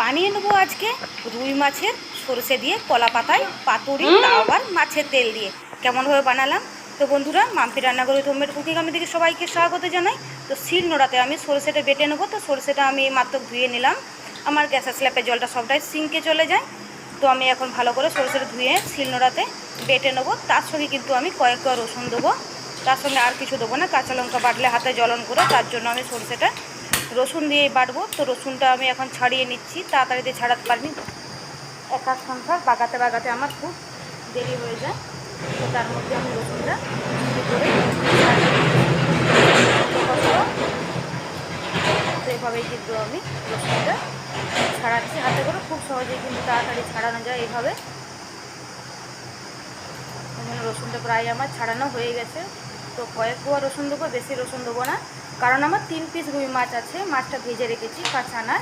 বানিয়ে নেব আজকে রুই মাছের সরষে দিয়ে কলা পাতায় পাতুরি তাও আবার মাছের তেল দিয়ে। কেমনভাবে বানালাম? তো বন্ধুরা মাম্পি রান্নাঘরে তোমের কুকিং আমি দিকে সবাইকে স্বাগত জানাই। তো শিল নোড়াতে আমি সরষেটা বেটে নেব। তো সরষেটা আমি মাত্র ধুয়ে নিলাম। আমার গ্যাসের স্ল্যাপের জলটা সবটাই সিঙ্কে চলে যায়। তো আমি এখন ভালো করে সরষেটা ধুয়ে শিল নোড়াতে বেটে নেব। তার সঙ্গে কিন্তু আমি কয়েক কোয়া রসুন দেবো। তার সঙ্গে আর কিছু দেবো না। কাঁচা লঙ্কা বাটলে হাতে জ্বলন করে। তার জন্য আমি সরষেটা রসুন দিয়ে বাটবো। তো রসুনটা আমি এখন ছাড়িয়ে নিচ্ছি। তাড়াতাড়িতে ছাড়াতে পারিনি। একা সংসার বাগাতে বাগাতে আমার খুব দেরি হয়ে যায়। তো তার মধ্যে আমি রসুনটা করে তো এভাবেই কিন্তু আমি রসুনটা ছাড়াচ্ছি। হাতে করে খুব সহজেই কিন্তু তাড়াতাড়ি ছাড়ানো যায় এইভাবে রসুনটা প্রায় আমার ছাড়ানো হয়ে গেছে। তো কয়েক কোয়া রসুন দেবো, বেশি রসুন দেবো না। কারণ আমার তিন পিস রুই মাছ আছে, মাছটা ভেজে রেখেছি, কাঁচা না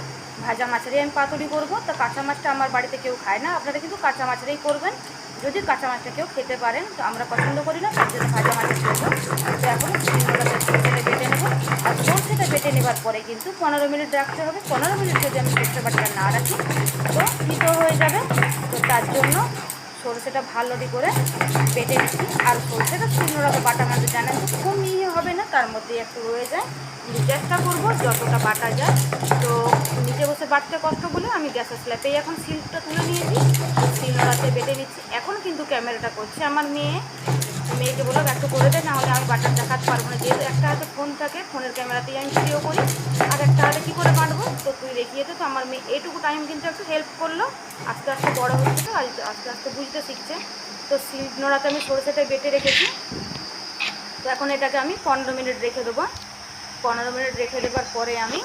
ভাজা মাছেরই আমি পাতুরি করব। তো কাঁচা মাছটা আমার বাড়িতে কেউ খায় না, আপনারা কিন্তু কাঁচা মাছেরই করবেন। যদি কাঁচা মাছটা কেউ খেতে পারেন, তো আমরা পছন্দ করি না, তার জন্য ভাজা মাছের করব তো এখন সরষেটা বেটে নেব। আর সরষেটা বেটে নেবার পরে কিন্তু পনেরো মিনিট রাখতে হবে। পনেরো মিনিট যদি আমি সরষে বাটিটা না রাখি, তো তিতো হয়ে যাবে। তো তার জন্য সরষেটা ভালো করে বেটে নিচ্ছি। আর সরষেটা শিলনোড়াতে বাটা মাঝে জানেন তো, খুব হবে না, তার মধ্যে একটু রয়ে যায়। চেষ্টা করব যতটা বাটা যায়। তো নিচে বসে বাটতে কষ্ট বলে আমি গ্যাসের স্ল্যাপেই এখন সিলটা তুলে নিয়েছি। শিলনোড়াতে বেটে নিচ্ছি। এখন কিন্তু ক্যামেরাটা করছে আমার মেয়ে। মেয়েকে বলল একটু করে দেয় নাহলে আমি বাটার দেখাতে পারব না। যেহেতু একটা হাতে ফোন থাকে ফোনের ক্যামেরাতেই আমি ভিডিও করি। আর একটা হাতে কী করে বাটবো? তো তুই দেখিয়ে তো আমার মেয়ে এইটুকু টাইম কিন্তু একটু হেল্প করল। আস্তে আস্তে বড় হচ্ছে আস্তে আস্তে বুঝতে শিখছে। তো শিল নোড়াতে আমি সরষেটা বেটে রেখেছি। তো এখন এটাকে আমি পনেরো মিনিট রেখে দেবো। পনেরো মিনিট রেখে দেবার পরে আমি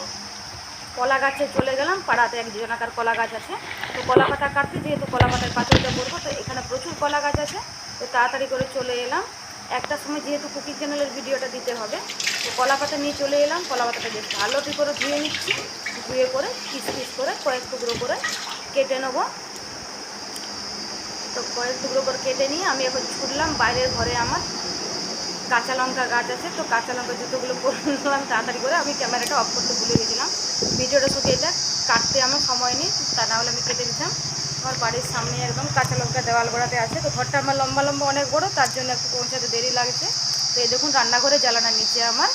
কলা গাছে চলে গেলাম, পাড়াতে এক জনাকার কলা গাছ আছে। তো কলা পাতা কাটতে যেহেতু কলা পাতার পাতাটা করব, তো এখানে প্রচুর কলা গাছ আছে। তো তাড়াতাড়ি করে চলে এলাম। একটার সময় যেহেতু কুকিং চ্যানেলের ভিডিওটা দিতে হবে, তো কলা পাতা নিয়ে চলে এলাম। কলা পাতাটা বেশ ভালো করে ধুয়ে নিচ্ছি। ধুয়ে করে পিস পিস করে কয়েক টুকরো করে কেটে নেব। তো কয়েক টুকরো করে কেটে নিয়ে আমি এখন ছুটলাম বাইরের ঘরে আমার। কাঁচা লঙ্কা গাছ আছে, তো কাঁচা লঙ্কা জুতোগুলো করে নিলাম, তাড়াতাড়ি করে আমি ক্যামেরাটা অফ করতে ভুলে গেছিলাম। ভিডিওটা শুধু এটা, কাটতে আমার সময় নেই, তা না হলে আমি কেটে দিতাম আমার বাড়ির সামনে একদম কাঁচা লঙ্কা দেওয়াল গোড়াতে আছে, তো ঘরটা আমার লম্বা লম্বা অনেক বড়, তার জন্য একটু পৌঁছাতে দেরি লাগছে। তো এই দেখুন রান্নাঘরে জ্বালানার নিচে আমার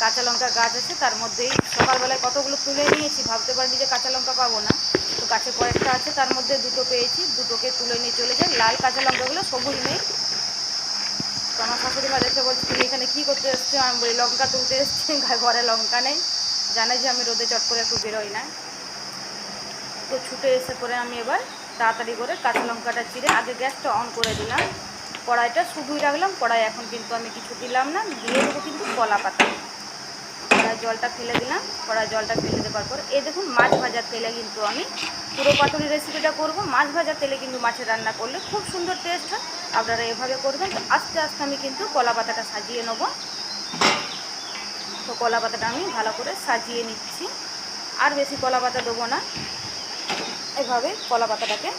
কাঁচা লঙ্কা গাছ আছে, তার মধ্যেই সকালবেলায় কতগুলো তুলে নিয়েছি, ভাবতে পারিনি যে কাঁচা লঙ্কা পাবো না। তো গাছে কয়েকটা আছে, তার মধ্যে দুটো পেয়েছি, দুটোকে তুলে নিয়ে চলে যাই। লাল কাঁচা লঙ্কাগুলো সবুজ নেই তো আমার শাশুড়ি মা দেখে বলছে, তুমি এখানে কী করতে এসছো? আমি বলি, লঙ্কা তুলতে এসছি ঘরে লঙ্কা নেই। জানে যে আমি রোদে চট করে একটু বেরোই না। তো ছুটে এসে পরে আমি এবার তাড়াতাড়ি করে কাঁচা লঙ্কাটা চিড়ে, আগে গ্যাসটা অন করে দিলাম। কড়াইটা শুধুই রাখলাম, কড়াই এখন কিন্তু আমি কিছু দিলাম না, দিয়ে দেবো কিন্তু কলা পাতা। কড়াই জলটা ফেলে দিলাম, কড়াই জলটা ফেলে দেওয়ার পর, এই দেখুন মাছ ভাজার তেলে কিন্তু আমি পুরো পাতুরি রেসিপিটা করব। মাছ ভাজার তেলে কিন্তু মাছের রান্না করলে খুব সুন্দর টেস্ট হয়। আপনারা এভাবে করবেন, তো আস্তে আস্তে আমি কিন্তু কলা পাতাটা সাজিয়ে নেব। তো কলা পাতাটা আমি ভালো করে সাজিয়ে নিচ্ছি। আর বেশি কলা পাতা দেবো না। এভাবে কলা পাতাটাকে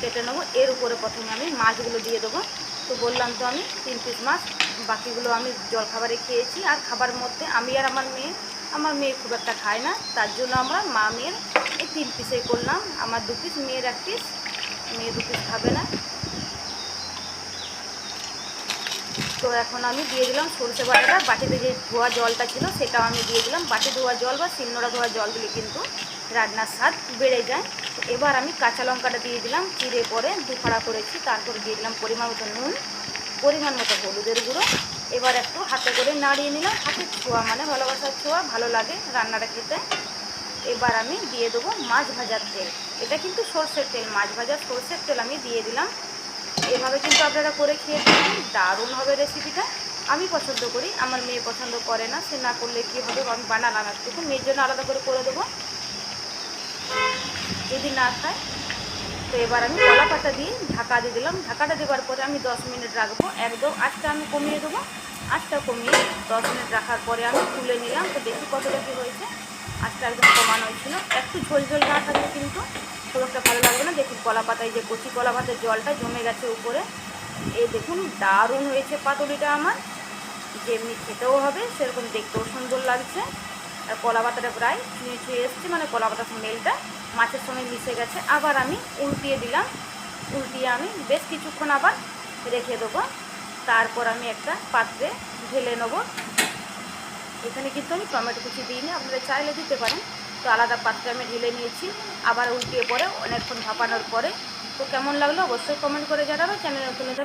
কেটে নেব। এর উপরে প্রথমে আমি মাছগুলো দিয়ে দেবো। তো বললাম তো আমি তিন পিস মাছ, বাকিগুলো আমি জলখাবারে খেয়েছি। আর খাবার মধ্যে আমি আর আমার মেয়ে আমার মেয়ে খুব একটা খায় না, তার জন্য আমরা মা মেয়ের এই তিন পিসেই করলাম। আমার দু পিস মেয়ের এক পিস মেয়ে দু পিস খাবে না। তো এখন আমি দিয়ে দিলাম সরষে বাটাটা। বাটিতে যে ধোয়া জলটা ছিল সেটাও আমি দিয়ে দিলাম। বাটি ধোয়া জল বা শিলনোড়া ধোয়া জল দিলে কিন্তু রান্নার স্বাদ বেড়ে যায়। এবার আমি কাঁচা লঙ্কাটা দিয়ে দিলাম, চিড়ে পরে দুফাড়া করেছি। তারপর দিয়ে দিলাম পরিমাণ মতো নুন, পরিমাণ মতো হলুদের গুঁড়ো। এবার একটু হাতে করে নাড়িয়ে নিলাম। হাতের ছোঁয়া মানে ভালোবাসার ছোঁয়া, ভালো লাগে রান্নাটা খেতে। এবার আমি দিয়ে দেবো মাছ ভাজার তেল। এটা কিন্তু সর্ষের তেল, মাছ ভাজার সর্ষের তেল আমি দিয়ে দিলাম। এভাবে কিন্তু আপনারা করে খেয়ে দেখবেন দারুণ হবে রেসিপিটা আমি পছন্দ করি, আমার মেয়ে পছন্দ করে না, সে না করলে কী হবে আমি বানালাম একটু মেয়ের জন্য আলাদা করে করে দেবো। যদি না খায় তো এবার আমি কলা পাতা দিয়ে ঢাকা দিয়ে দিলাম। ঢাকাটা দেওয়ার পরে আমি দশ মিনিট রাখব। একদম আঁচটা আমি কমিয়ে দেবো। আঁচটা কমিয়ে দশ মিনিট রাখার পরে আমি তুলে নিলাম। তো দেখি কতটা কী হয়েছে। আঁচটা একদম কমানো হয়েছিল। একটু ঝোল ঝোল না থাকলে কিন্তু খুব একটা ভালো লাগবে না। দেখুন কলা পাতায় যে কচি কলা পাতার জলটা জমে গেছে উপরে। এই দেখুন দারুণ হয়েছে পাতুরিটা আমার। যেমনি খেতেও হবে, সেরকম দেখতেও সুন্দর লাগছে। আর কলা পাতাটা প্রায় ছুঁয়ে ছুঁয়ে এসছে মানে কলা পাতার স্মেলটা মাছের সঙ্গে মিশে গেছে। আবার আমি উল্টিয়ে দিলাম। উল্টিয়ে আমি বেশ কিছুক্ষণ আবার রেখে দেবো। তারপর আমি একটা পাত্রে ঢেলে নেব। এখানে কিন্তু আমি টমেটো কুচি দিইনি, আপনারা চাইলে দিতে পারেন। তো আলাদা পাত্রে আমি ঢেলে নিয়েছি, আবার উল্টিয়ে পরে অনেকক্ষণ ভাপানোর পরে। তো কেমন লাগল অবশ্যই কমেন্ট করে জানাবে চ্যানেল নতুন হলে